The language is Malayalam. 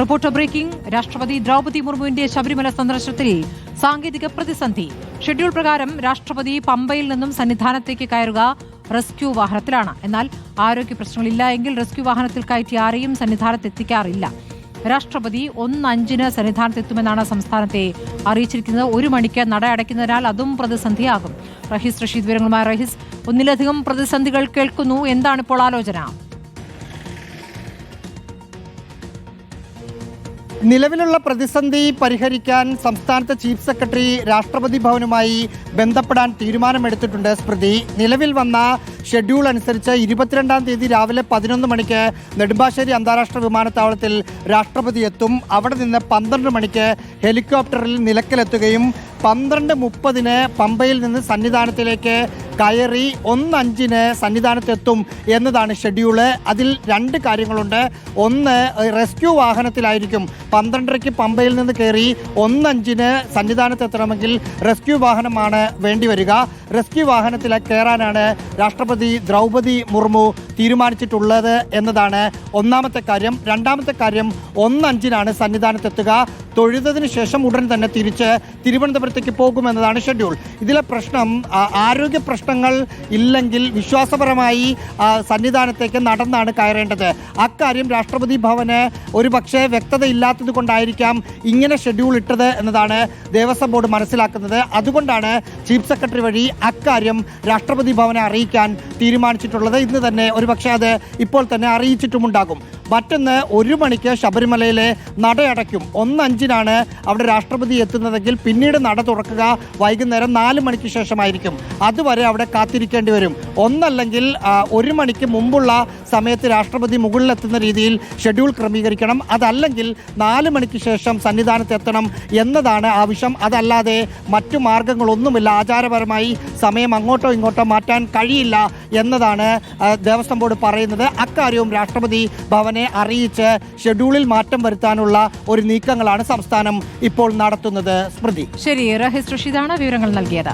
Reporter breaking. രാഷ്ട്രപതി ദ്രൗപതി മുർമുവിന്റെ ശബരിമല സന്ദർശനത്തിൽ സാങ്കേതിക പ്രതിസന്ധി. ഷെഡ്യൂൾ പ്രകാരം രാഷ്ട്രപതി പമ്പയിൽ നിന്നും സന്നിധാനത്തേക്ക് കയറുക റെസ്ക്യൂ വാഹനത്തിലാണ്. എന്നാൽ ആരോഗ്യ പ്രശ്നങ്ങളില്ല എങ്കിൽ റെസ്ക്യൂ വാഹനത്തിൽ കയറ്റി ആരെയും സന്നിധാനത്ത് എത്തിക്കാറില്ല രാഷ്ട്രപതി ഒന്ന് അഞ്ചിന് സന്നിധാനത്തെത്തുമെന്നാണ് സംസ്ഥാനത്തെ അറിയിച്ചിരിക്കുന്നത്. ഒരു മണിക്ക് നട അടയ്ക്കുന്നതിനാൽ അതും പ്രതിസന്ധിയാകും. റഹീസ് റഷീദ് വിവരങ്ങളുമായി റഹീസ്. ഒന്നിലധികം പ്രതിസന്ധികൾ കേൾക്കുന്നു. എന്താണ് ഇപ്പോൾ ആലോചന? നിലവിലുള്ള പ്രതിസന്ധി പരിഹരിക്കാൻ സംസ്ഥാനത്തെ ചീഫ് സെക്രട്ടറി രാഷ്ട്രപതി ഭവനുമായി ബന്ധപ്പെടാൻ തീരുമാനമെടുത്തിട്ടുണ്ട് സ്മൃതി. നിലവിൽ വന്ന ഷെഡ്യൂൾ അനുസരിച്ച് ഇരുപത്തിരണ്ടാം തീയതി രാവിലെ പതിനൊന്ന് മണിക്ക് നെടുമ്പാശ്ശേരി അന്താരാഷ്ട്ര വിമാനത്താവളത്തിൽ രാഷ്ട്രപതി എത്തും. അവിടെ നിന്ന് പന്ത്രണ്ട് മണിക്ക് ഹെലികോപ്റ്ററിൽ നിലക്കലെത്തുകയും പന്ത്രണ്ട് മുപ്പതിന് പമ്പയിൽ നിന്ന് സന്നിധാനത്തിലേക്ക് കയറി ഒന്നഞ്ചിന് സന്നിധാനത്തെത്തും എന്നതാണ് ഷെഡ്യൂൾ. അതിൽ രണ്ട് കാര്യങ്ങളുണ്ട്. ഒന്ന് റെസ്ക്യൂ വാഹനത്തിലായിരിക്കും. പന്ത്രണ്ടരയ്ക്ക് പമ്പയിൽ നിന്ന് കയറി ഒന്നഞ്ചിന് സന്നിധാനത്തെത്തണമെങ്കിൽ റെസ്ക്യൂ വാഹനമാണ് വേണ്ടിവരിക റെസ്ക്യൂ വാഹനത്തിൽ കയറാനാണ് രാഷ്ട്രപതി ദ്രൗപദി മുർമു തീരുമാനിച്ചിട്ടുള്ളത് എന്നതാണ് ഒന്നാമത്തെ കാര്യം. രണ്ടാമത്തെ കാര്യം ഒന്നഞ്ചിനാണ് സന്നിധാനത്തെത്തുക. തൊഴുതതിന് ശേഷം ഉടൻ തന്നെ തിരിച്ച് തിരുവനന്തപുരത്തേക്ക് പോകുമെന്നതാണ് ഷെഡ്യൂൾ ഇതിലെ പ്രശ്നം ആരോഗ്യ പ്രശ്നങ്ങൾ ഇല്ലെങ്കിൽ വിശ്വാസപരമായി സന്നിധാനത്തേക്ക് നടന്നാണ് കയറേണ്ടത്. അക്കാര്യം രാഷ്ട്രപതി ഭവന് ഒരു പക്ഷേ വ്യക്തത ഇല്ലാത്തത് കൊണ്ടായിരിക്കാം ഇങ്ങനെ ഷെഡ്യൂൾ ഇട്ടത് എന്നതാണ് ദേവസ്വം ബോർഡ് മനസ്സിലാക്കുന്നത്. അതുകൊണ്ടാണ് ചീഫ് സെക്രട്ടറി വഴി അക്കാര്യം രാഷ്ട്രപതി ഭവനെ അറിയിക്കാൻ തീരുമാനിച്ചിട്ടുള്ളത്. ഇന്ന് തന്നെ ഒരു പക്ഷേ അത് ഇപ്പോൾ തന്നെ അറിയിച്ചിട്ടുമുണ്ടാകും. മറ്റൊന്ന് ഒരു മണിക്ക് ശബരിമലയിലെ നടയടയ്ക്കും. ഒന്നഞ്ചിനാണ് അവിടെ രാഷ്ട്രപതി എത്തുന്നതെങ്കിൽ പിന്നീട് നട തുറക്കുക വൈകുന്നേരം നാല് മണിക്ക് ശേഷമായിരിക്കും. അതുവരെ അവിടെ കാത്തിരിക്കേണ്ടി വരും. ഒന്നല്ലെങ്കിൽ ഒരു മണിക്ക് മുമ്പുള്ള സമയത്ത് രാഷ്ട്രപതി മുകളിലെത്തുന്ന രീതിയിൽ ഷെഡ്യൂൾ ക്രമീകരിക്കണം. അതല്ലെങ്കിൽ നാല് മണിക്ക് ശേഷം സന്നിധാനത്ത് എത്തണം എന്നതാണ് ആവശ്യം. അതല്ലാതെ മറ്റു മാർഗങ്ങളൊന്നുമില്ല. ആചാരപരമായി സമയം അങ്ങോട്ടോ ഇങ്ങോട്ടോ മാറ്റാൻ കഴിയില്ല എന്നതാണ് ദേവസ്വം ബോർഡ് പറയുന്നത്. അക്കാര്യവും രാഷ്ട്രപതി ഭവനെ അറിയിച്ച് ഷെഡ്യൂളിൽ മാറ്റം വരുത്താനുള്ള ഒരു നീക്കങ്ങളാണ് സംസ്ഥാനം ഇപ്പോൾ നടത്തുന്നത്. സ്മൃതി. ശരി റഹിസ് ഋഷിതാണ് വിവരങ്ങൾ നൽകിയത്.